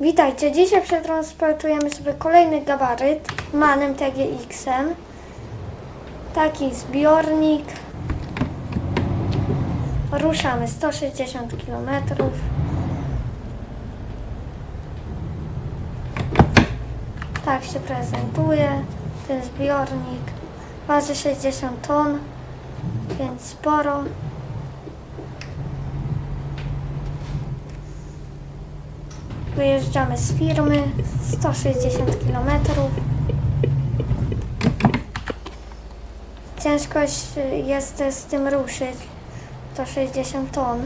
Witajcie, dzisiaj przetransportujemy sobie kolejny gabaryt Manem TGX-em. Taki zbiornik. Ruszamy 160 km. Tak się prezentuje ten zbiornik. Waży 60 ton, więc sporo. Wyjeżdżamy z firmy 160 km. Ciężkość y, jest z tym ruszyć. To 60 ton.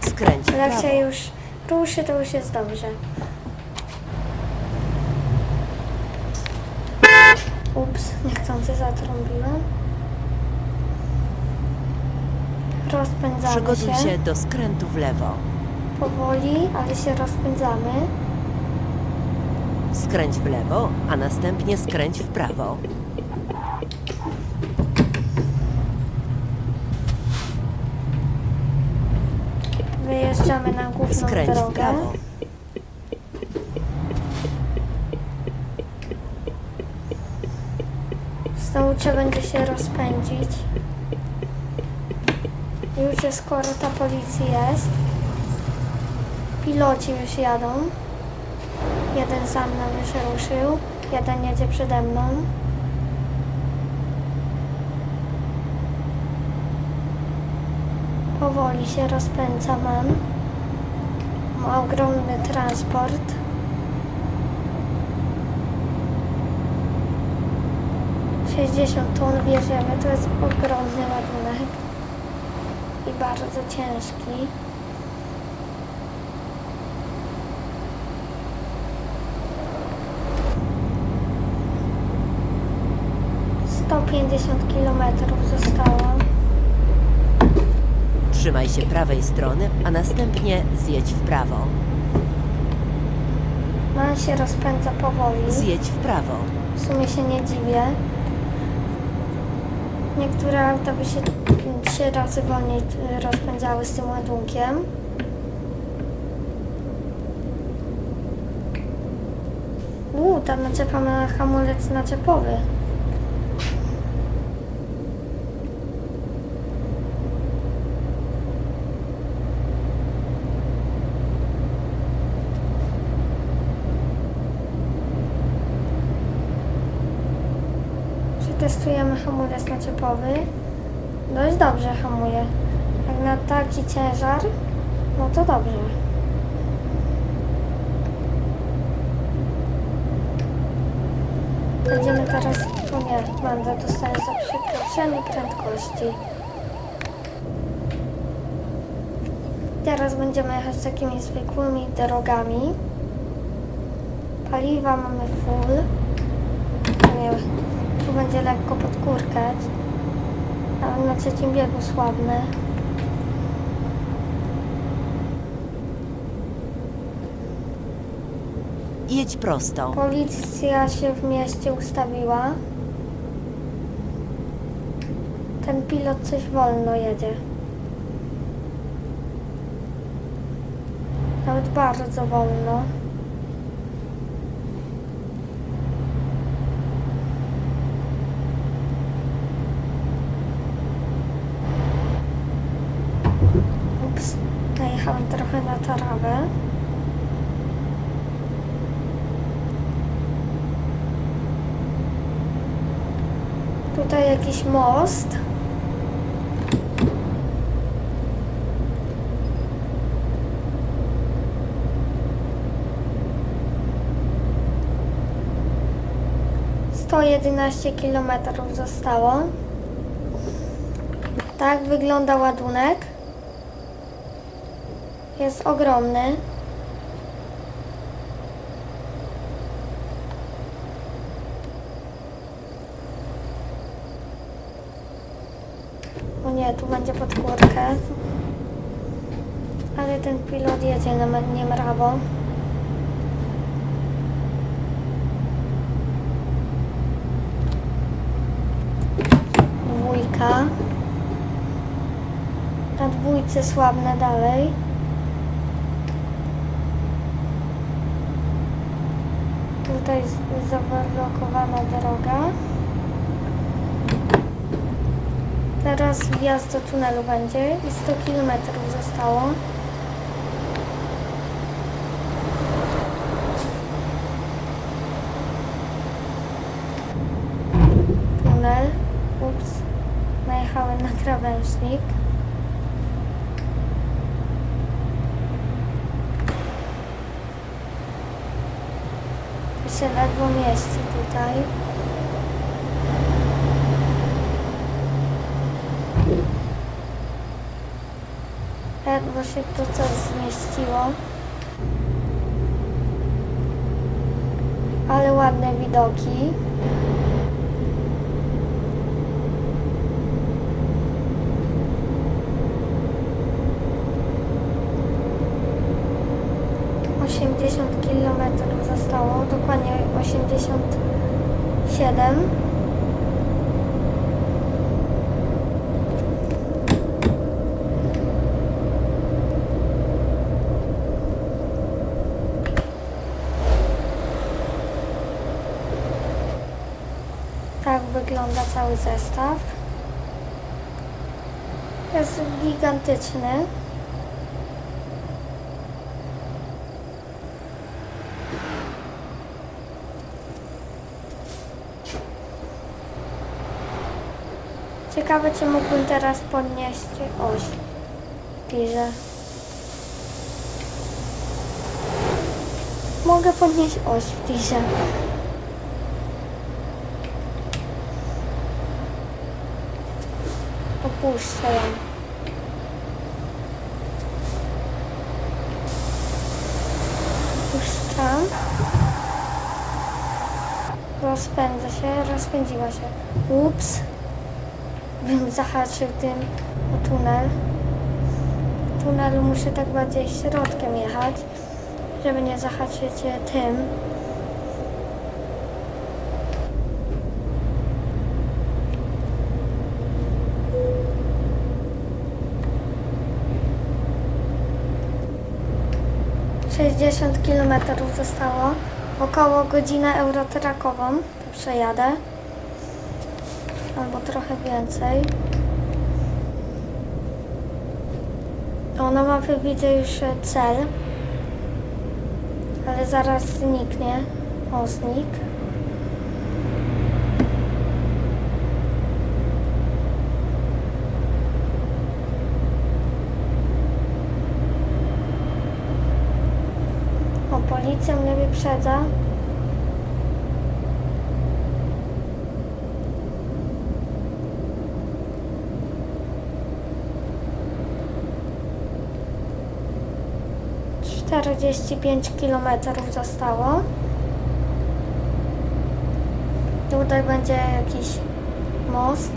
Skręć Ale jak się już ruszy, to już jest dobrze. Ups, niechcący zatrąbiłem. Rozpędzamy Przygotuj się. się do skrętu w lewo. Powoli, ale się rozpędzamy. Skręć w lewo, a następnie skręć w prawo. Wyjeżdżamy na główną Skręć w drogę. prawo. Znowu trzeba będzie się rozpędzić. Już jest skoro ta policji jest. Piloci już jadą. Jeden sam nam już ruszył. Jeden jedzie przede mną. Powoli się rozpędza mam. Ma ogromny transport. Sześćdziesiąt ton bierzemy, to jest ogromny ładunek i bardzo ciężki. Sto pięćdziesiąt kilometrów zostało. Trzymaj się prawej strony, a następnie zjedź w prawo. Man się rozpędza powoli. Zjedź w prawo. W sumie się nie dziwię. Niektóre auta by się trzy razy wolniej y, rozpędzały z tym ładunkiem. Uuu, ta naczepa ma hamulec naczepowy. Przetestujemy hamulec naczepowy. Dość dobrze hamuje. Jak na taki ciężar, no to dobrze. Będziemy teraz, o nie, będę dostaję za przekroczenie prędkości. Teraz będziemy jechać takimi zwykłymi drogami. Paliwa mamy full. Nie, będzie lekko pod górkę. A na trzecim biegu słabne. Jedź prosto. Policja się w mieście ustawiła. Ten pilot coś wolno jedzie. Nawet bardzo wolno. Ups, najechałem trochę na tarawę. Tutaj jakiś most. Sto jedenaście kilometrów zostało. Tak wygląda ładunek. Jest ogromny. O nie, tu będzie pod górkę. Ale ten pilot jedzie na nie mrawo. Dwójka. Na dwójce słabne dalej. Tutaj zablokowana droga. Teraz wjazd do tunelu będzie i 100 km zostało. Tunel. Ups. Najechałem na krawężnik. I się ledwo mieści tutaj. Ledwo się to coś zmieściło. Ale ładne widoki. Osiemdziesiąt kilometrów zostało, dokładnie osiemdziesiąt Tak wygląda cały zestaw. Jest gigantyczny. Ciekawe, czy mógłbym teraz podnieść oś. Pisze. Mogę podnieść oś w tirze. Opuszczę ją. Opuszczam. Rozpędzę się, rozpędziła się. Ups. Zahaczył tym o tunel. W tunelu muszę tak bardziej środkiem jechać, żeby nie zahaczyć tym. Sześćdziesiąt kilometrów zostało. Około godzinę eurotrakową to przejadę. Trochę więcej. O, na mapie widzę już e, cel. Ale zaraz zniknie. O, znik. O, policja mnie wyprzedza. Czterdzieści pięć kilometrów zostało. Tutaj będzie jakiś most.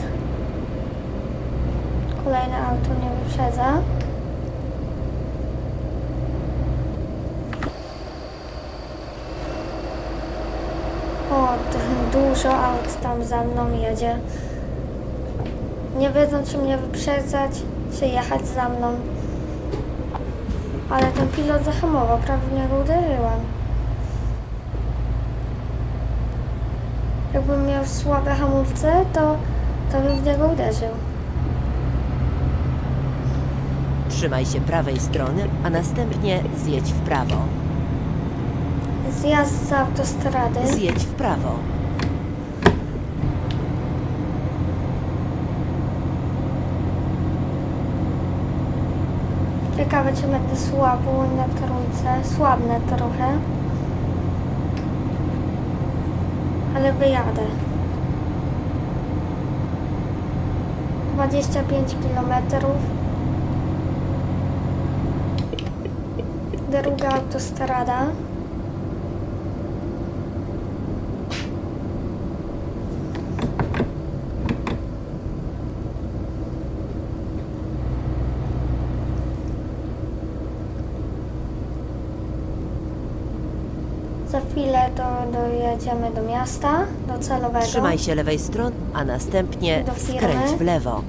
Kolejne auto mnie wyprzedza. O, dużo aut tam za mną jedzie. Nie wiedzą, czy mnie wyprzedzać, czy jechać za mną. Ale ten pilot zahamował, prawie w niego uderzyłam. Jakbym miał słabe hamulce, to, to bym w niego uderzył. Trzymaj się prawej strony, a następnie zjedź w prawo. Zjazd z autostrady. Zjedź w prawo. Ciekawe, czy będę słabo na trójce. Słabnę trochę. Ale wyjadę. 25 kilometrów. Druga autostrada. Za chwilę do, dojedziemy do miasta, do celowego. Trzymaj się lewej strony, a następnie Do firmy. skręć w lewo.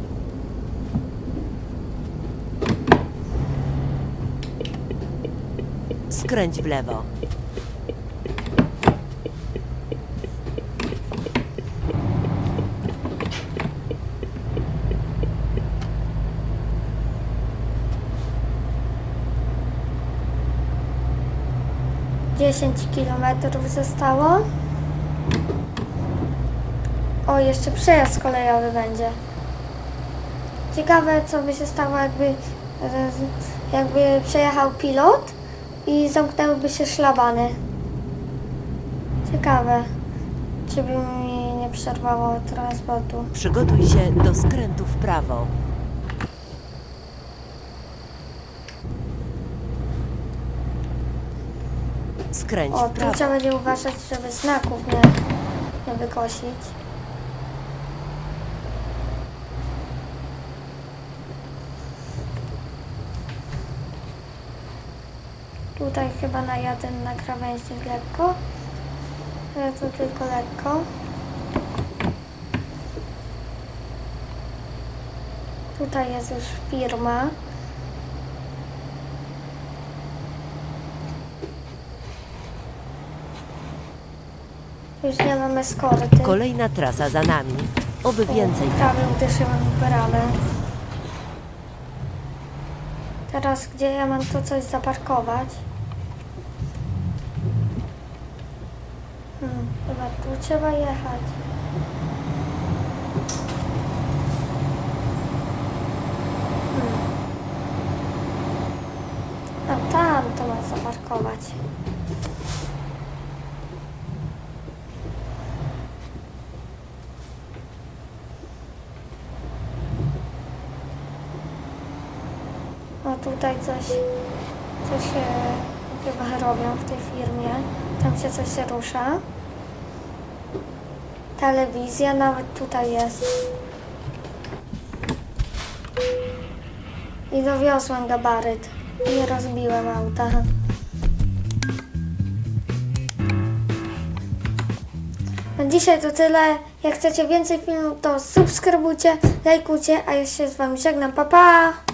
Skręć w lewo. 10 km zostało. O, jeszcze przejazd kolejowy będzie. Ciekawe, co by się stało, jakby, e, jakby przejechał pilot i zamknęłyby się szlabany. Ciekawe, czy by mi nie przerwało transportu. Przygotuj się do skrętu w prawo. Skręć O, w tu prawo. trzeba będzie uważać, żeby znaków nie, nie wykosić. Tutaj chyba najadę na krawężnik lekko. Ale tu tylko lekko. Tutaj jest już firma. Już nie mamy eskorty. Kolejna trasa za nami. Oby więcej. Prawie uderzyłem w bramę. Teraz gdzie ja mam to coś zaparkować? Hmm, chyba tu trzeba jechać. Hmm. A tam to mam zaparkować. O tutaj coś, coś e, chyba robią w tej firmie. Tam się coś rusza. Telewizja nawet tutaj jest. I dowiozłem gabaryt. Nie rozbiłem auta. Na dzisiaj to tyle. Jak chcecie więcej filmów, to subskrybujcie, lajkujcie, a ja się z Wami żegnam. Pa, pa!